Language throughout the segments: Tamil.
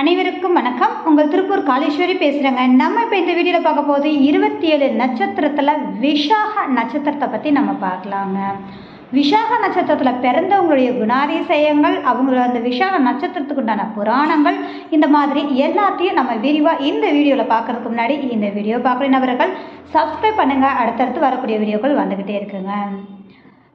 அனைவருக்கும் வணக்கம். உங்கள் திருப்பூர் காளீஸ்வரி பேசுகிறேங்க நம்ம இப்போ இந்த வீடியோவில் பார்க்க போது இருபத்தி ஏழு நட்சத்திரத்தில் விஷாக நட்சத்திரத்தை பற்றி நம்ம பார்க்கலாங்க. விஷாக நட்சத்திரத்தில் பிறந்தவங்களுடைய குணாதிசயங்கள் அவங்களோட அந்த விஷாக நட்சத்திரத்துக்கு உண்டான புராணங்கள் இந்த மாதிரி எல்லாத்தையும் நம்ம விரிவாக இந்த வீடியோவில் பார்க்கறதுக்கு முன்னாடி இந்த வீடியோ பார்க்குற நபர்கள் சப்ஸ்கிரைப் பண்ணுங்கள் அடுத்தடுத்து வரக்கூடிய வீடியோக்கள் வந்துக்கிட்டே இருக்குங்க.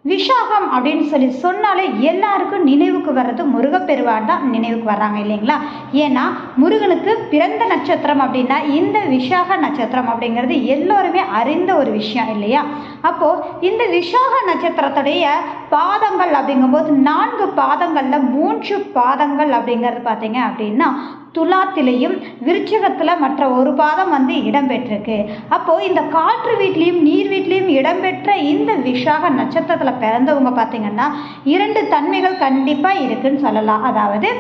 விஷாகம் அப்படின்னு சொல்லி சொன்னாலே எல்லாருக்கும் நினைவுக்கு வர்றது முருகப்பெருவான் தான் நினைவுக்கு வர்றாங்க இல்லைங்களா? ஏன்னா முருகனுக்கு பிறந்த நட்சத்திரம் அப்படின்னா இந்த விஷாக நட்சத்திரம் அப்படிங்கிறது எல்லோருமே அறிந்த ஒரு விஷயம் இல்லையா? அப்போது இந்த விஷாக நட்சத்திரத்துடைய பாதங்கள் அப்படிங்கும்போது நான்கு பாதங்களில் மூன்று பாதங்கள் அப்படிங்கிறது பார்த்தீங்க அப்படின்னா துலாத்திலையும் விருச்சிகத்தில் மற்ற ஒரு பாதம் வந்து இடம்பெற்றிருக்கு. அப்போது இந்த காற்று வீட்லேயும் நீர் வீட்லேயும் இடம்பெற்ற இந்த விஷாக நட்சத்திரத்தில் பிறந்தவங்க பார்த்தீங்கன்னா இரண்டு தன்மைகள் கண்டிப்பாக இருக்குன்னு சொல்லலாம். அதாவது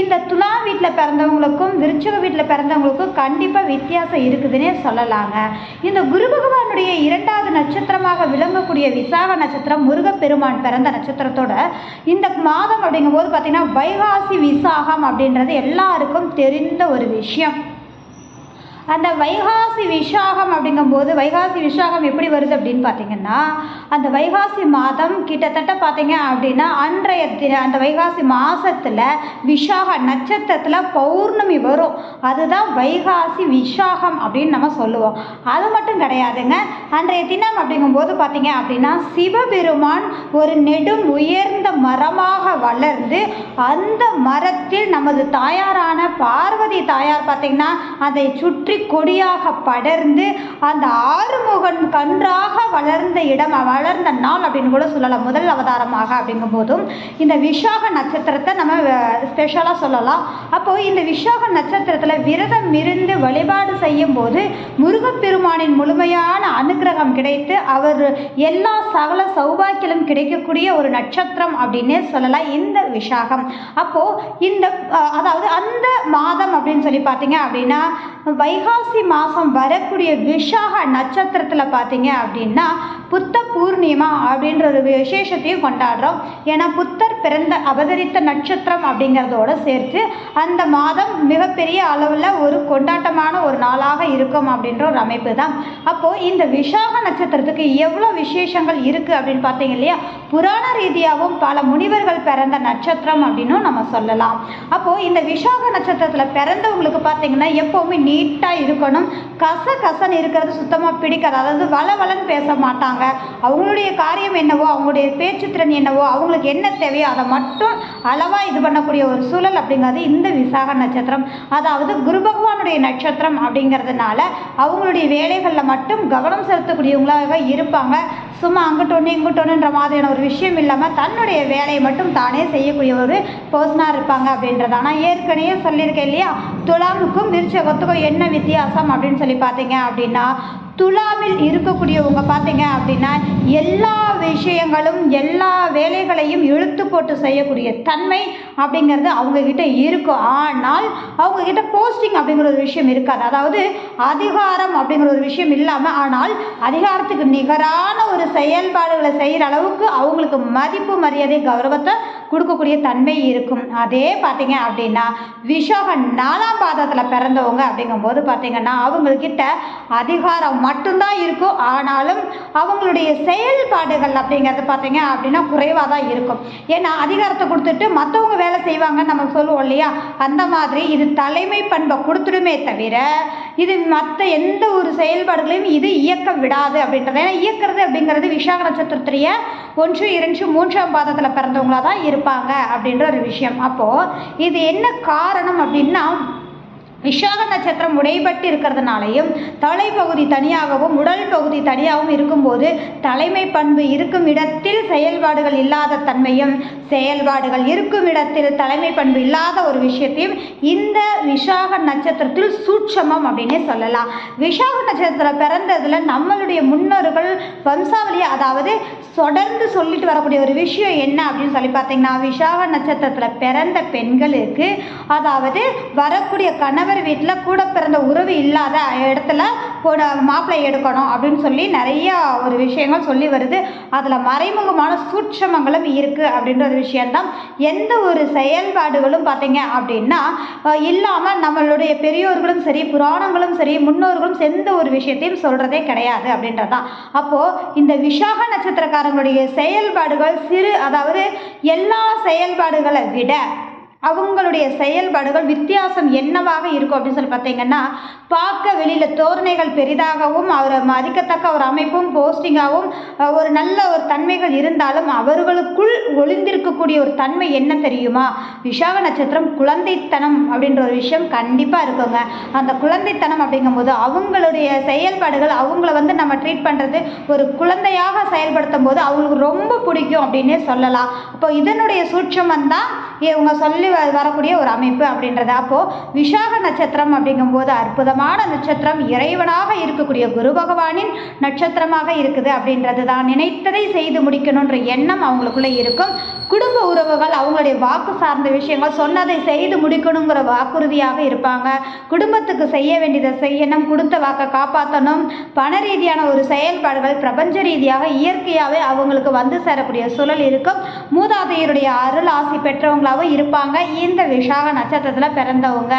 இந்த துலா வீட்டில் பிறந்தவங்களுக்கும் விருச்சிக வீட்டில் பிறந்தவங்களுக்கும் கண்டிப்பாக வித்தியாசம் இருக்குதுன்னே சொல்லலாங்க. இந்த குரு பகவானுடைய இரண்டாம் நட்சத்திரமாக விளங்கக்கூடிய விசாக நட்சத்திரம் முருகப்பெருமான் பிறந்த நட்சத்திரத்தோட இந்த மாதம் அப்படிங்கும்போது பார்த்தீங்கன்னா வைகாசி விசாகம் அப்படின்றது எல்லாருக்கும் தெரிந்த ஒரு விஷயம். அந்த வைகாசி விஷாகம் அப்படிங்கும்போது வைகாசி விஷாகம் எப்படி வருது அப்படின்னு பார்த்தீங்கன்னா அந்த வைகாசி மாதம் கிட்டத்தட்ட பார்த்தீங்க அப்படின்னா அன்றைய தின அந்த வைகாசி மாதத்தில் விஷாக நட்சத்திரத்தில் பௌர்ணமி வரும். அதுதான் வைகாசி விஷாகம் அப்படின்னு நம்ம சொல்லுவோம். அது மட்டும் கிடையாதுங்க. அன்றைய தினம் அப்படிங்கும்போது பார்த்தீங்க அப்படின்னா சிவபெருமான் ஒரு நெடும் உயர்ந்த மரமாக வளர்ந்து அந்த மரத்தில் நமது தாயாரான பார்வதி தாயார் பார்த்தீங்கன்னா அதை சுற்றி கொடியாக படர்ந்து அந்த ஆறுமுகன் கன்றாக வளர்ந்த இடம் வளர்ந்த நாள் அப்படின்னு கூட சொல்லலாம். முதல் அவதாரமாக அப்படிங்கும் போதும் இந்த விஷாக நட்சத்திரத்தை நம்ம ஸ்பெஷலாக சொல்லலாம். அப்போது இந்த விஷாக நட்சத்திரத்தில் விரதம் இருந்து வழிபாடு செய்யும் போது முருகப்பெருமானின் முழுமையான அனுகிரகம் கிடைத்து அவர் எல்லா சகல சௌபாக்கியலும் கிடைக்கக்கூடிய ஒரு நட்சத்திரம் அப்படின்னே சொல்லலாம் இந்த விஷாகம் அப்போது இந்த அதாவது அந்த மாதம் அப்படின்னு சொல்லி பார்த்தீங்க அப்படின்னா வைகாசி மாதம் வரக்கூடிய விஷாக நட்சத்திரத்தில் பார்த்தீங்க அப்படின்னா புத்த பூர்ணிமா அப்படின்ற ஒரு விசேஷத்தையும் கொண்டாடுறோம். ஏன்னா புத்தர் பிறந்த அவதரித்த நட்சத்திரம் அப்படிங்கிறதோட சேர்த்து அந்த மாதம் மிகப்பெரிய அளவில் ஒரு கொண்டாட்டமான ஒரு நாளாக இருக்கும் அப்படின்ற ஒரு அமைப்பு தான். அப்போது இந்த விஷாக நட்சத்திரத்துக்கு எவ்வளோ விசேஷங்கள் இருக்குது அப்படின்னு பார்த்தீங்க இல்லையா? புராண ரீதியாகவும் பல முனிவர்கள் பிறந்த நட்சத்திரம் அப்படின்னும் நம்ம சொல்லலாம். அப்போது இந்த விஷாக நட்சத்திரத்தில் பிறந்தவங்களுக்கு பார்த்தீங்கன்னா எப்போவுமே நீட்டாக இருக்கணும். கச கசன் இருக்கிறது சுத்தமாக பிடிக்காது. அதாவது வள வளன்னு பேச மாட்டாங்க. அவங்களுடைய காரியம் என்னவோ அவங்களுடைய பேச்சுத்திறன் என்னவோ அவங்களுக்கு என்ன தேவையோ அதை மட்டும் அளவாக இது பண்ணக்கூடிய ஒரு சூழல் அப்படிங்கிறது இந்த விசாக நட்சத்திரம். அதாவது குரு பகவானுடைய நட்சத்திரம் அப்படிங்கிறதுனால அவங்களுடைய வேலைகளில் மட்டும் கவனம் செலுத்தக்கூடியவங்களாக இருப்பாங்க. சும்மா அங்கிட்டு ஒன்று இங்கிட்டு ஒன்றுன்ற மாதிரியான ஒரு விஷயம் இல்லாமல் தன்னுடைய வேலையை மட்டும் தானே செய்யக்கூடிய ஒரு பர்சனாக இருப்பாங்க அப்படின்றது. ஆனால் ஏற்கனவே சொல்லியிருக்கேன் இல்லையா? துலாமுக்கும் விருச்சகத்துக்கும் என்ன வித்தியாசம் அப்படின்னு சொல்லி பார்த்தீங்க அப்படின்னா துலாவில் இருக்கக்கூடியவங்க பார்த்தீங்க அப்படின்னா எல்லா விஷயங்களும் எல்லா வேலைகளையும் இழுத்து போட்டு செய்யக்கூடிய தன்மை அப்படிங்கிறது அவங்கக்கிட்ட இருக்கும். ஆனால் அவங்கக்கிட்ட போஸ்டிங் அப்படிங்கிற ஒரு விஷயம் இருக்காது. அதாவது அதிகாரம் அப்படிங்கிற ஒரு விஷயம் இல்லாமல் ஆனால் அதிகாரத்துக்கு நிகரான ஒரு செயல்பாடுகளை செய்கிற அளவுக்கு அவங்களுக்கு மதிப்பு மரியாதை கௌரவத்தை கொடுக்கக்கூடிய தன்மை இருக்கும். அதே பார்த்தீங்க அப்படின்னா விஷாக நாலாம் பாதத்தில் பிறந்தவங்க அப்படிங்கும்போது பார்த்தீங்கன்னா அவங்கக்கிட்ட அதிகாரம் மட்டும்தான் இருக்கும். ஆனாலும் அவங்களுடைய செயல்பாடுகள் அப்படிங்கிறது பார்த்தீங்க அப்படின்னா குறைவாக தான் இருக்கும். ஏன்னா அதிகாரத்தை கொடுத்துட்டு மற்றவங்க வேலை செய்வாங்கன்னு நம்ம சொல்லுவோம் இல்லையா? அந்த மாதிரி இது தலைமை பண்பை கொடுத்துடுமே தவிர இது மற்ற எந்த ஒரு செயல்பாடுகளையும் இது இயக்க விடாது அப்படின்றது. ஏன்னா இயக்கிறது அப்படிங்கிறது விஷாக நட்சத்திரத்துடைய ஒன்று இரண்டு மூன்றாம் பாதத்தில் பிறந்தவங்களா தான் இருப்பாங்க அப்படின்ற ஒரு விஷயம். அப்போது இது என்ன காரணம் அப்படின்னா விஷாக நட்சத்திரம் உடைபட்டு இருக்கிறதுனாலையும் தலைப்பகுதி தனியாகவும் உடல் பகுதி தனியாகவும் இருக்கும்போது தலைமை பண்பு இருக்கும் இடத்தில் செயல்பாடுகள் இல்லாத தன்மையும் செயல்பாடுகள் இருக்கும் இடத்தில் தலைமை பண்பு இல்லாத ஒரு விஷயத்தையும் இந்த விஷாக நட்சத்திரத்தில் சூட்சமம் அப்படின்னே சொல்லலாம். விஷாக நட்சத்திரம் பிறந்ததில் நம்மளுடைய முன்னோர்கள் வம்சாவளியை அதாவது தொடர்ந்து சொல்லிட்டு வரக்கூடிய ஒரு விஷயம் என்ன அப்படின்னு சொல்லி பார்த்தீங்கன்னா விஷாக நட்சத்திரத்தில் பிறந்த பெண்களுக்கு அதாவது வரக்கூடிய கணவர் வீட்டில் கூட பிறந்த உறவு இல்லாத இடத்துல போட மாப்பிள்ளை எடுக்கணும் அப்படின்னு சொல்லி நிறைய ஒரு விஷயங்கள் சொல்லி வருது. அதில் மறைமுகமான சூட்சமங்களும் இருக்குது அப்படின்ற ஒரு விஷயந்தான் எந்த ஒரு செயல்பாடுகளும் பார்த்தீங்க அப்படின்னா இல்லாமல் நம்மளுடைய பெரியோர்களும் சரி புராணங்களும் சரி முன்னோர்களும் எந்த ஒரு விஷயத்தையும் சொல்கிறதே கிடையாது அப்படின்றதான் அப்போது இந்த விஷாக நட்சத்திரக்காரங்களுடைய செயல்பாடுகள் சிறு அதாவது எல்லா செயல்பாடுகளை விட அவங்களுடைய செயல்பாடுகள் வித்தியாசம் என்னவாக இருக்கும் அப்படின்னு சொல்லி பார்த்தீங்கன்னா பார்க்க வெளியில் தோரணைகள் பெரிதாகவும் அவர் மதிக்கத்தக்க ஒரு அமைப்பும் போஸ்டிங்காகவும் ஒரு நல்ல ஒரு தன்மைகள் இருந்தாலும் அவர்களுக்குள் ஒளிந்திருக்கக்கூடிய ஒரு தன்மை என்ன தெரியுமா? விஷாக நட்சத்திரம் குழந்தைத்தனம் அப்படின்ற ஒரு விஷயம் கண்டிப்பாக இருக்குங்க. அந்த குழந்தைத்தனம் அப்படிங்கும்போது அவங்களுடைய செயல்பாடுகள் அவங்கள வந்து நம்ம ட்ரீட் பண்ணுறது ஒரு குழந்தையாக செயல்படுத்தும் போது அவங்களுக்கு ரொம்ப பிடிக்கும் அப்படின்னே சொல்லலாம். அப்போ இதனுடைய சூட்சம் தான் இவங்க சொல்லி வரக்கூடிய ஒரு அமைப்பு அப்படின்றது. அப்போது விஷாக நட்சத்திரம் அப்படிங்கும்போது அற்புதமான நட்சத்திரம் இறைவனாக இருக்கக்கூடிய குரு பகவானின் நட்சத்திரமாக இருக்குது அப்படின்றது தான். நினைத்ததை செய்து முடிக்கணுன்ற எண்ணம் அவங்களுக்குள்ளே இருக்கும். குடும்ப உறவுகள் அவங்களுடைய வாக்கு சார்ந்த விஷயங்கள் சொன்னதை செய்து முடிக்கணுங்கிற வாக்குறுதியாக இருப்பாங்க. குடும்பத்துக்கு செய்ய வேண்டியதை செய்யணும் கொடுத்த வாக்கை காப்பாற்றணும் பண ரீதியான ஒரு செயல்பாடுகள் பிரபஞ்ச ரீதியாக இயற்கையாகவே அவங்களுக்கு வந்து சேரக்கூடிய சூழல் இருக்கும். மூதாதையருடைய அருள் ஆசி பெற்றவங்களாகவும் இருப்பாங்க. இந்த விஷாக நட்சத்திரத்தில் பிறந்தவங்க.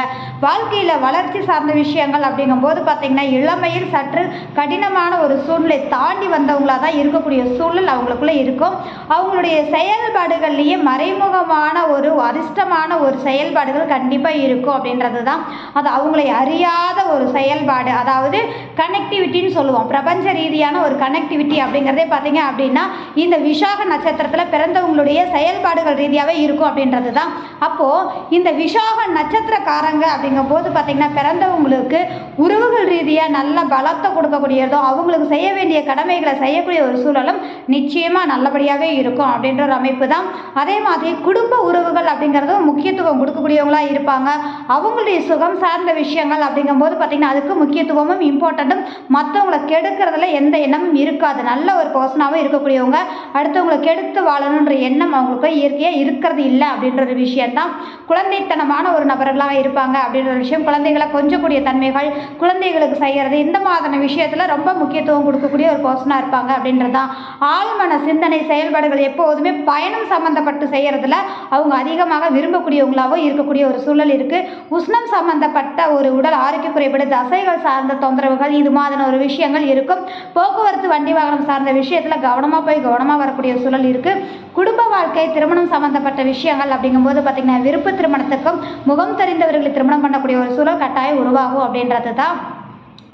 வாழ்க்கையில் வளர்ச்சி சார்ந்த விஷயங்கள் அப்படிங்கும்போது பார்த்திங்கன்னா இளமையில் சற்று கடினமான ஒரு சூழ்நிலை தாண்டி வந்தவங்களாக தான் இருக்கக்கூடிய சூழல் அவங்களுக்குள்ளே இருக்கும். அவங்களுடைய செயல்பாடுகள்லேயே மறைமுகமான ஒரு அதிர்ஷ்டமான ஒரு செயல்பாடுகள் கண்டிப்பாக இருக்கும் அப்படின்றது தான் அது அவங்களை அறியாத ஒரு செயல்பாடு. அதாவது கனெக்டிவிட்டின்னு சொல்லுவோம். பிரபஞ்ச ரீதியான ஒரு கனெக்டிவிட்டி அப்படிங்கிறதே பார்த்தீங்க அப்படின்னா இந்த விஷாக நட்சத்திரத்தில் பிறந்தவங்களுடைய செயல்பாடுகள் ரீதியாகவே இருக்கும் அப்படின்றது தான் அப்போது இந்த விஷாக நட்சத்திரக்காரங்க அப்படிங்கும் போது பார்த்தீங்கன்னா பிறந்தவங்களுக்கு உறவுகள் ரீதியாக நல்ல பலத்தை கொடுக்கக்கூடியதும் அவங்களுக்கு செய்ய வேண்டிய கடமைகளை செய்யக்கூடிய ஒரு சூழலும் நிச்சயமாக நல்லபடியாகவே இருக்கும் அப்படின்ற ஒரு அமைப்பு தான் அதே மாதிரி குடும்ப உறவுகள் அப்படிங்கிறதும் முக்கியத்துவம் கொடுக்கக்கூடியவங்களா இருப்பாங்க. அவங்களுடைய சுகம் சார்ந்த விஷயங்கள் அப்படிங்கும்போது பார்த்தீங்கன்னா அதுக்கு முக்கியத்துவமும் மட்டும் மற்றவங்களை கெடுக்கிறதுல எந்த எண்ணமும் இருக்காது. நல்ல ஒரு பர்சனாகவும் இருக்கக்கூடியவங்க அடுத்தவங்களை கெடுத்து வாழணுன்ற எண்ணம் அவங்களுக்கு இயற்கையாக இருக்கிறது இல்லை அப்படின்ற ஒரு விஷயந்தான் குழந்தைத்தனமான ஒரு நபர்களாக இருப்பாங்க அப்படின்ற ஒரு விஷயம். குழந்தைகளை கொஞ்சக்கூடிய தன்மைகள் குழந்தைகளுக்கு செய்கிறது இந்த மாதிரியான விஷயத்தில் ரொம்ப முக்கியத்துவம் கொடுக்கக்கூடிய ஒரு பர்சனாக இருப்பாங்க அப்படின்றது தான் ஆழ்மன சிந்தனை செயல்பாடுகள் எப்போதுமே பயணம் சம்மந்தப்பட்டு செய்கிறதுல அவங்க அதிகமாக விரும்பக்கூடியவங்களாகவும் இருக்கக்கூடிய ஒரு சூழல் இருக்குது உஷ்ணம் சம்மந்தப்பட்ட ஒரு உடல் ஆரோக்கிய குறைபாடு தசைகள் சார்ந்த தொந்தரவுகள் இது மாதிரியான ஒரு விஷயங்கள் இருக்கும். போக்குவரத்து வண்டி வாகனம் சார்ந்த விஷயத்தில் கவனமாக போய் கவனமாக வரக்கூடிய சூழல் இருக்குது குடும்ப வாழ்க்கை திருமணம் சம்மந்தப்பட்ட விஷயங்கள் அப்படிங்கும்போது பார்த்திங்கன்னா விருப்ப திருமணத்துக்கும் முகம் தெரிந்தவர்களை திருமணம் பண்ணக்கூடிய ஒரு சூழல் கட்டாயம் உருவாகும் அப்படின்றது தான்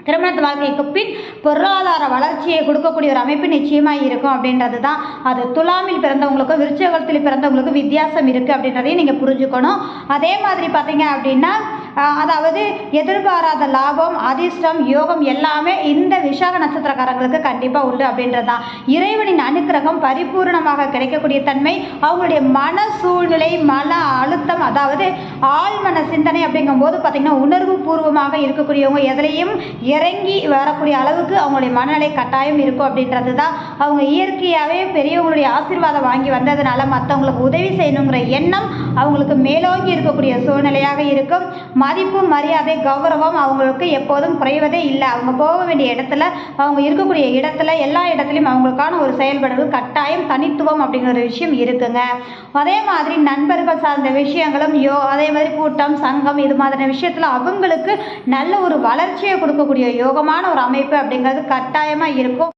திருமணத்து வாழ்க்கைக்கு பின் பொருளாதார வளர்ச்சியை கொடுக்கக்கூடிய ஒரு அமைப்பு நிச்சயமாக இருக்கும் அப்படின்றது தான் அது துலாமில் பிறந்தவங்களுக்கும் விருச்சகத்தில் பிறந்தவங்களுக்கும் வித்தியாசம் இருக்குது அப்படின்றதையும் நீங்கள் புரிஞ்சுக்கணும். அதே மாதிரி பார்த்தீங்க அப்படின்னா அதாவது எதிர்பாராத லாபம் அதிர்ஷ்டம் யோகம் எல்லாமே இந்த விஷாக நட்சத்திரக்காரங்களுக்கு கண்டிப்பாக உண்டு அப்படின்றது தான் இறைவனின் அனுக்கிரகம் பரிபூர்ணமாக கிடைக்கக்கூடிய தன்மை அவங்களுடைய மன சூழ்நிலை மன அழுத்தம் அதாவது ஆழ்மன சிந்தனை அப்படிங்கும்போது பார்த்திங்கன்னா உணர்வு பூர்வமாக இருக்கக்கூடியவங்க எதிலையும் இறங்கி வரக்கூடிய அளவுக்கு அவங்களுடைய மனநிலை கட்டாயம் இருக்கும் அப்படின்றது தான் அவங்க இயற்கையாகவே பெரியவங்களுடைய ஆசீர்வாதம் வாங்கி வந்ததுனால மற்றவங்களுக்கு உதவி செய்யணுங்கிற எண்ணம் அவங்களுக்கு மேலோங்கி இருக்கக்கூடிய சூழ்நிலையாக இருக்கும். மதிப்பு மரியாதை கௌரவம் அவங்களுக்கு எப்போதும் குறைவதே இல்லை. அவங்க போக வேண்டிய இடத்துல அவங்க இருக்கக்கூடிய இடத்துல எல்லா இடத்துலையும் அவங்களுக்கான ஒரு செயல்பாடுகள் கட்டாயம் தனித்துவம் அப்படிங்கிற ஒரு விஷயம் இருக்குங்க. அதே மாதிரி நண்பர்கள் சார்ந்த விஷயங்களும் யோ அதே மாதிரி கூட்டம் சங்கம் இது மாதிரியான விஷயத்தில் அவங்களுக்கு நல்ல ஒரு வளர்ச்சியை கொடுக்கக்கூடிய யோகமான ஒரு அமைப்பு அப்படிங்கிறது கட்டாயமாக இருக்கும்.